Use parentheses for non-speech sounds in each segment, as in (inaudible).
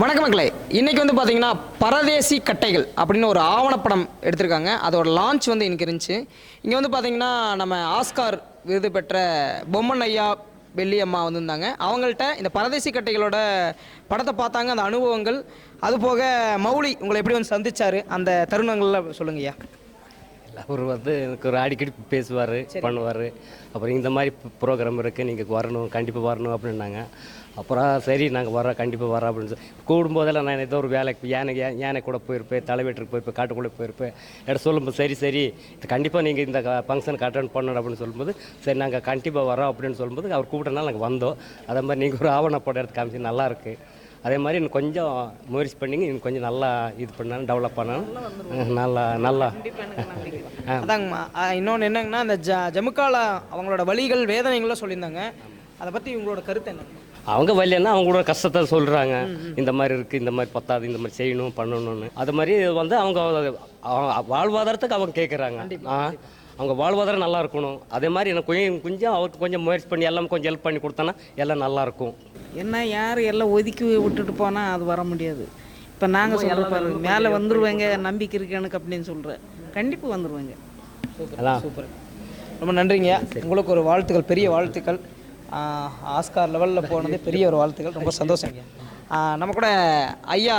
வணக்கம் மக்களே. இன்னைக்கு வந்து பார்த்தீங்கன்னா பரதேசி கட்டைகள் அப்படின்னு ஒரு ஆவணப்படம் எடுத்திருக்காங்க. அதோட லான்ச் வந்து இன்னைக்கு இருந்துச்சு. இங்கே வந்து பார்த்தீங்கன்னா நம்ம ஆஸ்கார் விருது பெற்ற பொம்மன் ஐயா வெள்ளியம்மா வந்திருந்தாங்க. அவங்கள்ட்ட இந்த பரதேசி கட்டைகளோட படத்தை பார்த்தாங்க அந்த அனுபவங்கள். அது போக மௌலி உங்களை எப்படி வந்து சந்திச்சாரு? அந்த தருணங்கள்ல சொல்லுங்க ஐயா அவர் வந்து எனக்கு ஒரு அடிக்கடி பேசுவார் பண்ணுவார். அப்புறம் இந்த மாதிரி ப்ரோக்ராம் இருக்குது நீங்கள் வரணும் கண்டிப்பாக வரணும் அப்படின்னாங்க. அப்புறம் சரி நாங்கள் வரோம் கண்டிப்பாக வரோம் அப்படின்னு சொல்லி கூடும்போதெல்லாம் நான் ஏதோ ஒரு வேலைக்கு யானை யானை கூட போயிருப்பேன் தலைவெட்டுக்கு போயிருப்பேன் காட்டுக்குள்ளே போயிருப்பேன். இடம் சொல்லும்போது சரி சரி கண்டிப்பாக நீங்கள் இந்த ஃபங்க்ஷனுக்கு அட்டன் பண்ணணும் அப்படின்னு சொல்லும்போது சரி நாங்கள் கண்டிப்பாக வரோம் அப்படின்னு சொல்லும்போது அவர் கூப்பிட்டனால நாங்கள் வந்தோம். அதே மாதிரி நீங்கள் ஒரு ஆவணப்படம் எடுத்து காமிச்சு நல்லா இருக்கு. அதே மாதிரி இன்னும் கொஞ்சம் முயற்சி பண்ணிங்க இன்னும் கொஞ்சம் நல்லா இது பண்ணாலும் டெவலப் பண்ணாலும். நல்லா நல்லா அதாங்கம்மா. இன்னொன்று என்னங்கன்னா இந்த ஜ ஜமுக்கால அவங்களோட வழிகள் வேதனைகள்லாம் சொல்லியிருந்தாங்க. அதை பற்றி உங்களோட கருத்து என்ன? அவங்க வரலன்னா அவங்களோட கஷ்டத்தை சொல்கிறாங்க இந்த மாதிரி இருக்குது இந்த மாதிரி பத்தாது இந்த மாதிரி செய்யணும் பண்ணணும்னு. அது மாதிரி வந்து அவங்க வாழ்வாதாரத்துக்கு அவங்க கேட்குறாங்க அவங்க வாழ்வாதாரம் நல்லா இருக்கணும். அதே மாதிரி எனக்கு கொஞ்சம் கொஞ்சம் அவருக்கு கொஞ்சம் முயற்சி பண்ணி எல்லாம் கொஞ்சம் ஹெல்ப் பண்ணி கொடுத்தோன்னா எல்லாம் நல்லா இருக்கும். என்ன யார் எல்லாம் ஒதுக்கி விட்டுட்டு போனால் அது வர முடியாது. இப்போ நாங்கள் சொல்கிற பாரு மேலே வந்துருவாங்க நம்பிக்கை இருக்கு எனக்கு அப்படின்னு சொல்கிறேன் கண்டிப்பாக வந்துருவாங்க. அதான். சூப்பர். ரொம்ப நன்றிங்க. உங்களுக்கு ஒரு வாழ்த்துக்கள் பெரிய வாழ்த்துக்கள். ஆஸ்கார் லெவலில் போனது பெரிய ஒரு வாழ்த்துக்கள். ரொம்ப சந்தோஷங்க. நம்ம கூட ஐயா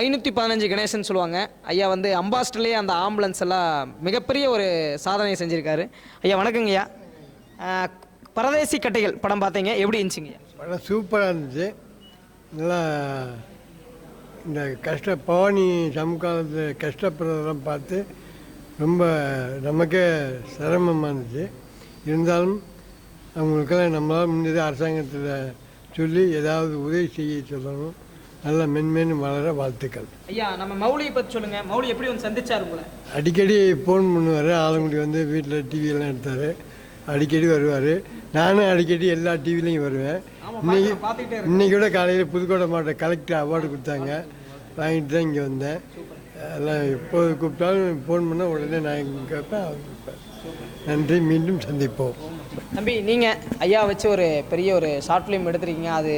ஐநூற்றி பதினஞ்சு கணேசன் சொல்லுவாங்க. ஐயா வந்து அம்பாஸ்டர்லேயே அந்த ஆம்புலன்ஸ் எல்லாம் மிகப்பெரிய ஒரு சாதனை செஞ்சுருக்காரு. ஐயா வணக்கங்க ஐயா ஆஹ் பரதேசி கட்டைகள் படம் பார்த்தீங்க. எப்படி இருந்துச்சுங்க ஐயா படம் சூப்பராக இருந்துச்சு. நல்லா இந்த கஷ்ட பவானி சமகாலத்தில் கஷ்டப்படுறதெல்லாம் பார்த்து ரொம்ப நமக்கே சிரமமாக இருந்துச்சு. இருந்தாலும் அவங்களுக்கெல்லாம் நம்மளால் முடிஞ்சது அரசாங்கத்தில் சொல்லி ஏதாவது உதவி செய்ய சொல்லணும். நல்லா மென்மேலும் வளர வாழ்த்துக்கள். ஐயா நம்ம மௌலியை பற்றி சொல்லுங்கள் மௌலி எப்படி வந்து சந்திச்சார் உங்களை? அடிக்கடி ஃபோன் பண்ணுவார். ஆலங்குடி வந்து வீட்டில் டிவியெல்லாம் எடுத்தார். அடிக்கடி வருவார். நானும் அடிக்கடி எல்லா டிவிலையும் வருவேன். இன்னைக்கு இன்னைக்கு கூட காலையில் புதுக்கோட்டை மாவட்ட கலெக்டர் அவார்டு கொடுத்தாங்க. வாங்கிட்டு தான் இங்கே வந்தேன். எல்லாம் எப்போது கூப்பிட்டாலும் ஃபோன் பண்ணால் உடனே நான் இங்கே கேட்பேன். நன்றி மீண்டும் சந்திப்போம். தம்பி நீங்கள் ஐயா வச்சு ஒரு பெரிய ஒரு ஷார்ட் ஃபிலிம் எடுத்திருக்கீங்க. அது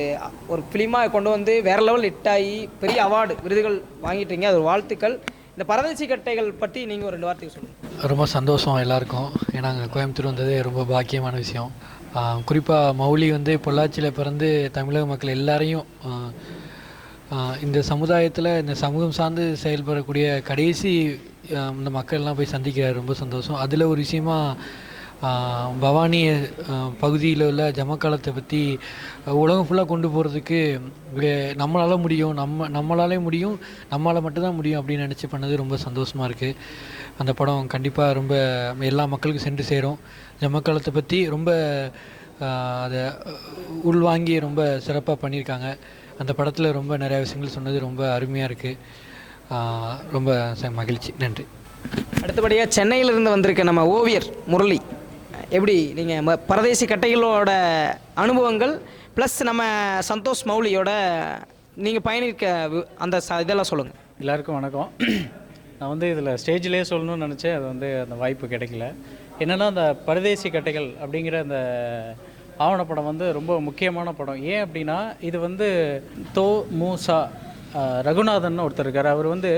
ஒரு ஃபிலிமாக கொண்டு வந்து வேற லெவல் ஹிட் ஆகி பெரிய அவார்டு விருதுகள் வாங்கிட்டீங்க. அது ஒரு வாழ்த்துக்கள். இந்த பரதேசி கட்டைகள் பற்றி நீங்கள் ஒரு ரெண்டு வார்த்தைக்கு சொல்லுங்கள் ரொம்ப சந்தோஷம் எல்லாருக்கும். ஏன்னா அங்கே கோயம்புத்தூர் வந்தது ரொம்ப பாக்கியமான விஷயம். குறிப்பாக மௌலி வந்து பொள்ளாச்சியில் பிறந்து தமிழக மக்கள் எல்லாரையும் இந்த சமுதாயத்தில் இந்த சமூகம் சார்ந்து செயல்படக்கூடிய கடைசி இந்த மக்கள்லாம் போய் சந்திக்கிறார். ரொம்ப சந்தோஷம். அதில் ஒரு விஷயமா பவானி பகுதியில் உள்ள ஜமக்காலத்தை பற்றி உலகம் ஃபுல்லாக கொண்டு போகிறதுக்கு நம்மளால் முடியும். நம்ம நம்மளாலே முடியும். நம்மளால் மட்டும்தான் முடியும் அப்படின்னு நினச்சி பண்ணது ரொம்ப சந்தோஷமாக இருக்குது அந்த படம் கண்டிப்பாக ரொம்ப எல்லா மக்களுக்கும் சென்று சேரும். ஜமக்காலத்தை பற்றி ரொம்ப அதை உள்வாங்கி ரொம்ப சிறப்பாக பண்ணியிருக்காங்க. அந்த படத்தில் ரொம்ப நிறையா விஷயங்கள் சொன்னது ரொம்ப அருமையாக இருக்குது ரொம்ப ச- மகிழ்ச்சி. நன்றி. அடுத்தபடியாக சென்னையிலிருந்து வந்திருக்க நம்ம ஓவியர் முரளி. எப்படி நீங்கள் பரதேசி கட்டைகளோட அனுபவங்கள் ப்ளஸ் நம்ம சந்தோஷ் மௌலியோட நீங்கள் பயணிக்க அந்த ச இதெல்லாம் சொல்லுங்கள் எல்லாருக்கும் வணக்கம். (clears throat) நான் வந்து இதில் ஸ்டேஜ்லேயே சொல்லணும்னு நினச்சேன். அது வந்து அந்த வாய்ப்பு கிடைக்கல. என்னென்னா அந்த பரதேசி கட்டைகள் அப்படிங்கிற அந்த ஆவணப்படம் வந்து ரொம்ப முக்கியமான படம். ஏன் அப்படின்னா இது வந்து தோ மூசா ரகுநாதன் ஒருத்தர் இருக்கார். அவர் வந்து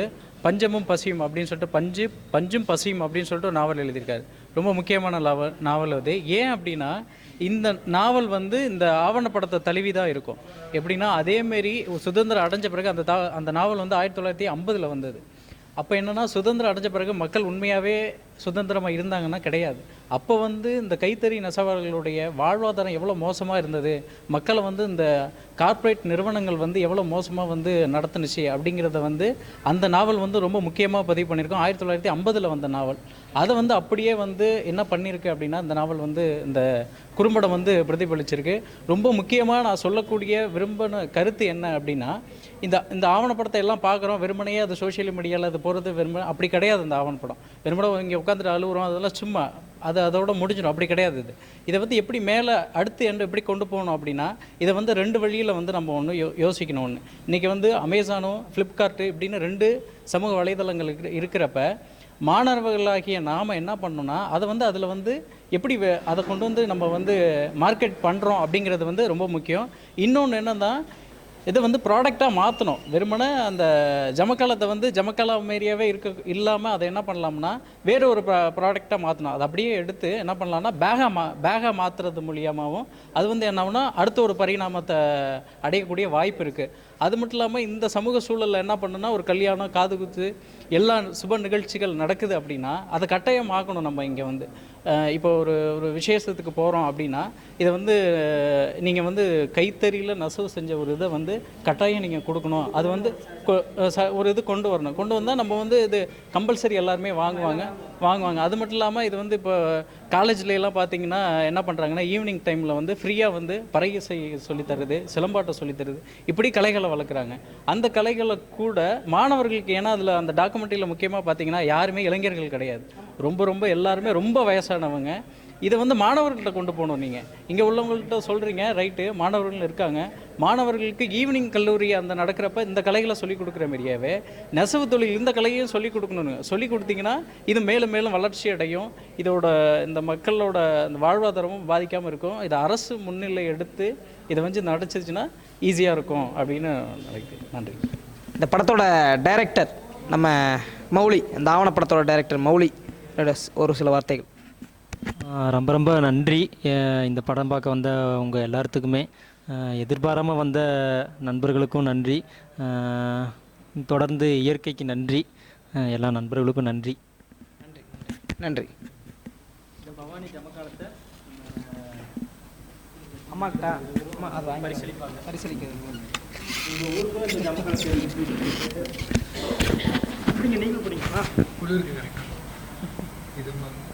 பஞ்சமும் பசியும் அப்படின்னு சொல்லிட்டு பஞ்சு பஞ்சும் பசியும் அப்படின்னு சொல்லிட்டு ஒரு நாவல் எழுதியிருக்காரு. ரொம்ப முக்கியமான நாவல் நாவல் அது. ஏன் அப்படின்னா இந்த நாவல் வந்து இந்த ஆவணப்படத்தை தழுவி தான் இருக்கும். எப்படின்னா அதேமாரி சுதந்திரம் அடைஞ்ச பிறகு அந்த தா அந்த நாவல் வந்து ஆயிரத்தி தொள்ளாயிரத்தி ஐம்பதில் வந்தது. அப்போ என்னென்னா சுதந்திரம் அடைஞ்ச பிறகு மக்கள் உண்மையாகவே சுதந்திரமாக இருந்தாங்கன்னா கிடையாது. அப்போ வந்து இந்த கைத்தறி நெசவாளர்களுடைய வாழ்வாதாரம் எவ்வளோ மோசமாக இருந்தது? மக்களை வந்து இந்த கார்ப்பரேட் நிறுவனங்கள் வந்து எவ்வளோ மோசமாக வந்து நடத்துனுச்சு அப்படிங்கிறத வந்து அந்த நாவல் வந்து ரொம்ப முக்கியமாக பதிவு பண்ணியிருக்கோம். ஆயிரத்தி தொள்ளாயிரத்தி ஐம்பதில் வந்த நாவல். அதை வந்து அப்படியே வந்து என்ன பண்ணியிருக்கு அப்படின்னா இந்த நாவல் வந்து இந்த குறும்படம் வந்து பிரதிபலிச்சிருக்கு. ரொம்ப முக்கியமாக நான் சொல்லக்கூடிய விரும்பின கருத்து என்ன அப்படின்னா இந்த இந்த ஆவணப்படத்தை எல்லாம் பார்க்குறோம் வெறுமனையே அது சோஷியல் மீடியாவில் அது போகிறது வெறுமனே அப்படி கிடையாது இந்த ஆவணப்படம். வெறுமனே இங்கே உட்காந்துட்டு அழுகுறோம் அதெல்லாம் சும்மா அது அதோட முடிஞ்சிடும் அப்படி கிடையாது இது. இதை வந்து எப்படி மேலே அடுத்து என்று எப்படி கொண்டு போகணும் அப்படின்னா இதை வந்து ரெண்டு வழியில் வந்து நம்ம ஒன்று யோ யோசிக்கணும் ஒன்று இன்றைக்கி வந்து அமேசானும் ஃப்ளிப்கார்ட்டு இப்படின்னு ரெண்டு சமூக வலைதளங்கள் இருக்கிறப்ப மாணவர்களாகிய நாம் என்ன பண்ணணும்னா அதை வந்து அதில் வந்து எப்படி வே- அதை கொண்டு வந்து நம்ம வந்து மார்க்கெட் பண்ணுறோம் அப்படிங்கிறது வந்து ரொம்ப முக்கியம். இன்னொன்று என்னன்னா இதை வந்து ப்ராடக்டாக மாற்றணும் வெறுமனே அந்த ஜமக்காலத்தை வந்து ஜமக்கால மாரியாவே இருக்க இல்லாமல் அதை என்ன பண்ணலாம்னா வேறு ஒரு ப்ராடக்டாக மாற்றணும் அதை அப்படியே எடுத்து என்ன பண்ணலாம்னா பேகா மா பேகா மாற்றுறது மூலியமாகவும் அது வந்து என்னன்னா அடுத்த ஒரு பரிணாமத்தை அடையக்கூடிய வாய்ப்பு இருக்குது அது மட்டும் இல்லாமல் இந்த சமூக சூழலில் என்ன பண்ணுன்னா ஒரு கல்யாணம் காது குத்து எல்லா சுப நிகழ்ச்சிகள் நடக்குது அப்படின்னா அதை கட்டாயம் ஆக்கணும் நம்ம இங்கே வந்து. இப்போ ஒரு ஒரு விசேஷத்துக்கு போகிறோம் அப்படின்னா இதை வந்து நீங்கள் வந்து கைத்தறியில் நெசவு செஞ்ச ஒரு இதை வந்து கட்டாயம் நீங்கள் கொடுக்கணும். அது வந்து கொ- ச- ஒரு இது கொண்டு வரணும். கொண்டு வந்தால் நம்ம வந்து இது கம்பல்சரி எல்லாருமே வாங்குவாங்க வாங்குவாங்க. அது மட்டும் இல்லாமல் இது வந்து இப்போ காலேஜ்லலாம் பார்த்தீங்கன்னா என்ன பண்ணுறாங்கன்னா ஈவினிங் டைமில் வந்து ஃப்ரீயாக வந்து பறையசை சொல்லித்தருது சிலம்பாட்டம் சொல்லித் தருது. இப்படி கலைகளை வளர்க்குறாங்க. அந்த கலைகளை கூட மாணவர்களுக்கு ஏன்னா அதில் அந்த டாக்குமெண்ட்ரியில் முக்கியமாக பார்த்தீங்கன்னா யாருமே இளைஞர்கள் கிடையாது. ரொம்ப ரொம்ப எல்லாருமே ரொம்ப வயசானவங்க. இதை வந்து மாணவர்கள்ட்ட கொண்டு போகணும் நீங்கள் இங்கே உள்ளவங்கள்ட்ட சொல்கிறீங்க ரைட்டு மாணவர்கள் இருக்காங்க. மாணவர்களுக்கு ஈவினிங் கல்லூரி அந்த நடக்கிறப்ப இந்த கலைகளை சொல்லிக் கொடுக்குற மாதிரியாவே நெசவு தொழில் இந்த கலையையும் சொல்லிக் கொடுக்கணுங்க சொல்லிக் கொடுத்தீங்கன்னா இது மேலும் மேலும் வளர்ச்சி அடையும். இதோட இந்த மக்களோட அந்த வாழ்வாதாரமும் பாதிக்காமல் இருக்கும். இதை அரசு முன்னிலை எடுத்து இதை வந்து நடச்சிருச்சுன்னா ஈஸியாக இருக்கும் அப்படின்னு நினைக்கிறேன். நன்றி. இந்த படத்தோட டைரக்டர் நம்ம மௌலி இந்த ஆவணப்படத்தோட டைரக்டர் மௌலி ஒரு சில வார்த்தைகள். ரொம்ப ரொம்ப நன்றி. இந்த படம் பார்க்க வந்த உங்கள் எல்லாத்துக்குமே எதிர்பாராமல் வந்த நண்பர்களுக்கும் நன்றி. தொடர்ந்து இயற்கைக்கு நன்றி. எல்லா நண்பர்களுக்கும் நன்றி. நன்றி. அம்மாக்கிட்ட அம்மா அது வாங்கி. பரிசீலிப்பாங்க பரிசீலிக்கிறது நீங்கள் பிடிக்குமா குளிருக்கு கரெக்டாக இது மாதிரி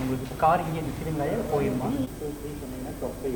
உங்களுக்கு கார் இங்கே நிற்கிறீங்களா போயிருமா? சொன்னீங்கன்னா தொப்பை